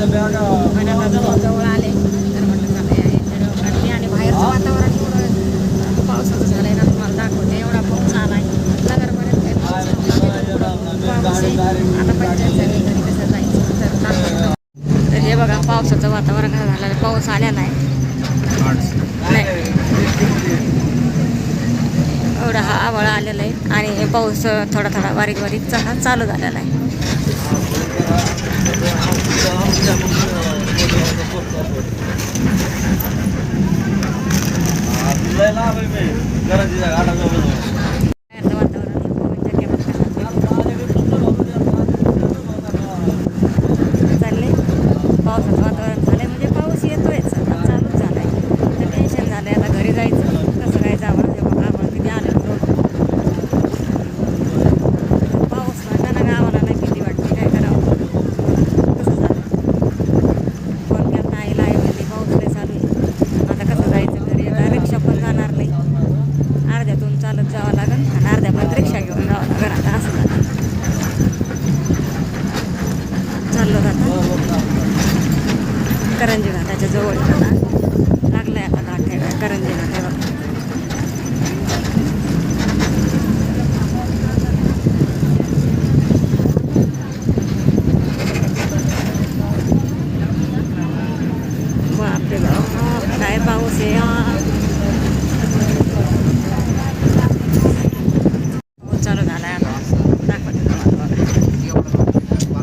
आले. तर आणि बाहेरचं वातावरण थोडं पावसाचं झालं आहे ना तुम्हाला दाखवते. एवढा पाऊस आला आहे. नगरपर्यंत आहे आता पंचायत तर हे बघा पावसाचं वातावरण झालं. पाऊस आलेला आहे. एवढा हा आवळा आलेला आहे. आणि पाऊस थोडा थोडा बारीक बारीक चालू झालेला आहे. बाहेरचं वातावरण हे पवनच्या केवढं चालले पावसाचं वातावरण झालंय म्हणजे पाऊस येतोय चालूच झालाय तर टेन्शन झालंय आता घरी जायचं कसं काय जावं हे बघा आपण किती आलं रोड पाऊस वाटा ना गावाला नाही किती वाटते काय करावं कसं झालं फोन केला आईला आई म्हणली पाऊस लय चालू आहे आता कसं जायचं घरी आता रिक्षा पण जाणार नाही अर्ध्यातून चालत जावं लागेल आणि अर्ध्यापर्यंत रिक्षा घेऊन जावं लागेल आता असं झालं. चाललो जाता करंजी घाटाच्या जवळ आहे आता. लागलाय आता घाट आहे करंजी घाट आहे बघा. बापरे बाप काय पाऊस आहे हा. पाऊस चालू झालाय आता दाखवते तुम्हाला बघा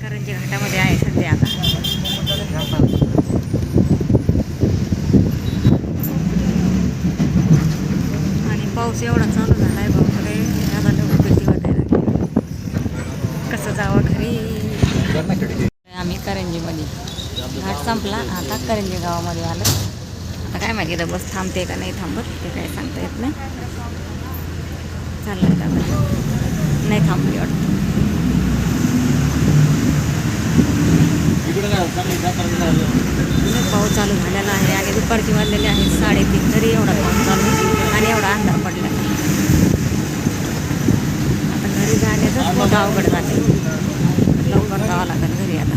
करंजी घाटामध्ये आहे सध्या आता आणि पाऊस एवढा चालू झाला आहे बापरे आता लोक भीती वाटायला कसं जावं घरी आम्ही करंजीमध्ये. घाट संपला आता करंजी गावामध्ये आलं. आता काय माहिती इथं बस थांबते का नाही थांबत ते काय सांगता येत नाही. चाललं आता नाही थांबली वाटतं. पाऊस चालू झालेला आहे. आणि दुपारची वाजलेली आहे साडेतीन तरी एवढा पाऊस चालू आहे आणि एवढा अंधार पडला आता घरी जाण्याचंच मोठं अवघड जाते लवकर जावं लागेल घरी आता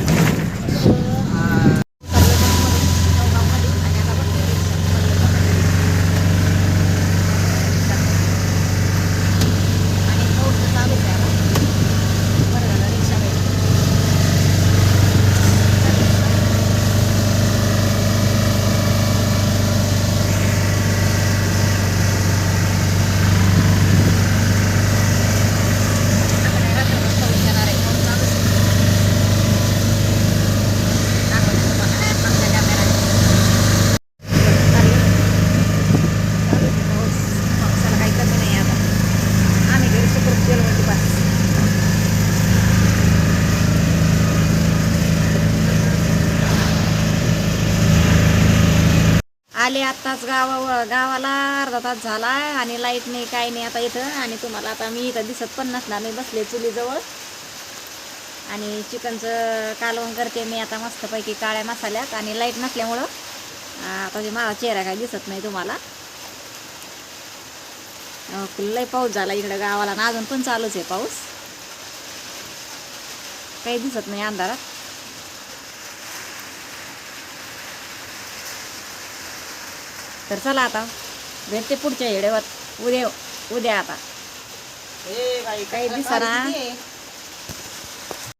आणि पाऊस चालूच आहे आता. बरं झालं रिक्षा भेटली. पावसाला काही कमी नाही आता आम्ही घरी सुखरूप गेलो म्हणजे बस आले आत्ताच गावा गावाला अर्धा तास झाला आणि लाइट नाही काय नाही आता इथं. आणि तुम्हाला आता मी इथं दिसत पण नसणार. मी बसले चुलीजवळ. आणि चिकनचं कालवण करते मी आता मस्तपैकी काळ्या मसाल्यात. आणि लाइट नसल्यामुळं आता माझा चेहरा काही दिसत नाही तुम्हाला. अं, लय पाऊस झाला इकडं गावाला. आणि अजून पण चालूच आहे पाऊस. काही दिसत नाही अंधारात. तर चला आता भेटते पुढच्या येड्यावर. उद्या उद्या आता. काही दिसना.